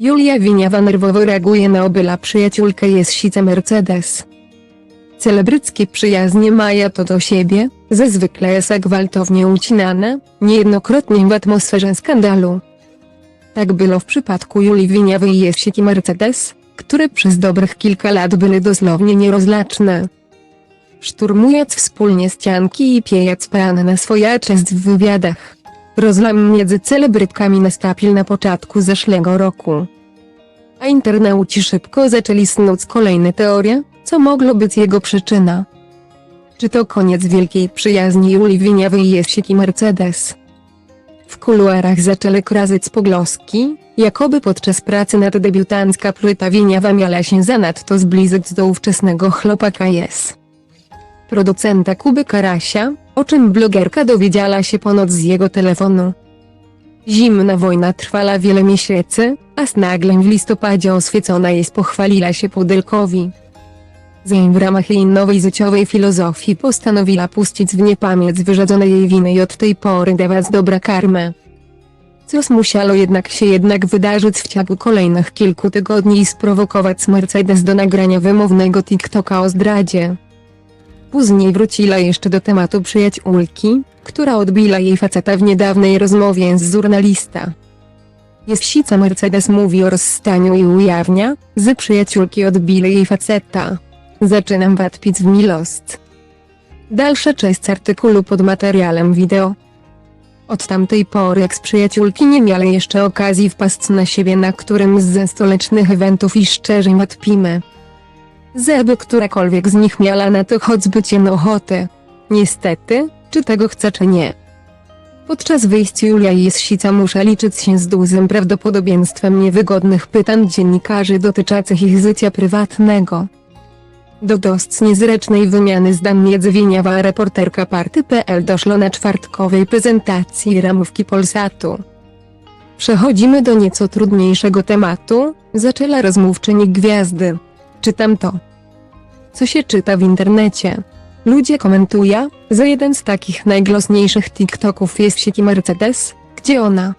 Julia Winiawa nerwowo reaguje na obyla przyjaciółkę jest sica Mercedes. Celebryckie przyjaźnie Maja to do siebie, zazwykle jest gwałtownie ucinane, niejednokrotnie w atmosferze skandalu. Tak było w przypadku Julii Winiawy i Jesiki Mercedes, które przez dobrych kilka lat były dosłownie nierozlaczne. Szturmując wspólnie ścianki i piejąc pean na swoja cześć w wywiadach. Rozlam między celebrytkami nastąpił na początku zeszłego roku. A internauci szybko zaczęli snuć kolejne teorie, co mogło być jego przyczyna. Czy to koniec wielkiej przyjaźni Julii Winiawy i Jesiki Mercedes? W kuluarach zaczęły krazyć pogłoski, jakoby podczas pracy nad debiutancka płyta Winiawa miała się zanadto zbliżyć do ówczesnego chłopaka jest. Producenta Kuby Karasia, o czym blogerka dowiedziała się ponoć z jego telefonu. Zimna wojna trwała wiele miesięcy, a nagle w listopadzie oswiecona jest pochwaliła się Pudelkowi. Zanim w ramach jej nowej życiowej filozofii postanowiła puścić w niepamięć wyrzedzone jej winy i od tej pory dawać dobra karmę. Coś musiało jednak się jednak wydarzyć w ciągu kolejnych kilku tygodni i sprowokować Mercedes do nagrania wymownego TikToka o zdradzie. Później wróciła jeszcze do tematu przyjaciółki, która odbiła jej faceta w niedawnej rozmowie z żurnalista. Jest sica Mercedes mówi o rozstaniu i ujawnia, że przyjaciółki odbili jej faceta. Zaczynam wadpić w milost. Dalsza część artykułu pod materiałem wideo. Od tamtej pory eks-przyjaciółki nie miały jeszcze okazji wpaść na siebie na którymś ze stolecznych eventów i szczerze wadpimy. Zeby którakolwiek z nich miała na to choćby ciemną ochotę. Niestety, czy tego chce czy nie. Podczas wyjścia Julia i Jessica muszę liczyć się z dużym prawdopodobieństwem niewygodnych pytań dziennikarzy dotyczących ich życia prywatnego. Do dość niezręcznej wymiany zdań między reporterka party.pl doszło na czwartkowej prezentacji ramówki Polsatu. Przechodzimy do nieco trudniejszego tematu, zaczęła rozmówczyni gwiazdy. Czytam to. Co się czyta w internecie? Ludzie komentują, że jeden z takich najgłośniejszych TikToków jest w sieci Mercedes, gdzie ona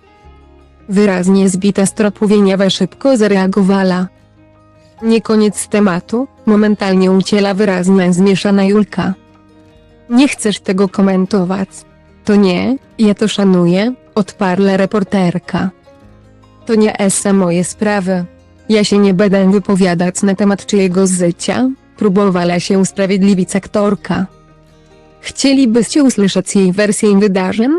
wyraźnie zbita z tropu szybko zareagowała. Nie koniec tematu, momentalnie uciela wyraźnie zmieszana Julka. Nie chcesz tego komentować. To nie, ja to szanuję, odparła reporterka. To nie essa moje sprawy. Ja się nie będę wypowiadać na temat czyjego życia, próbowała się usprawiedliwić aktorka. Chcielibyście usłyszeć jej wersję wydarzeń?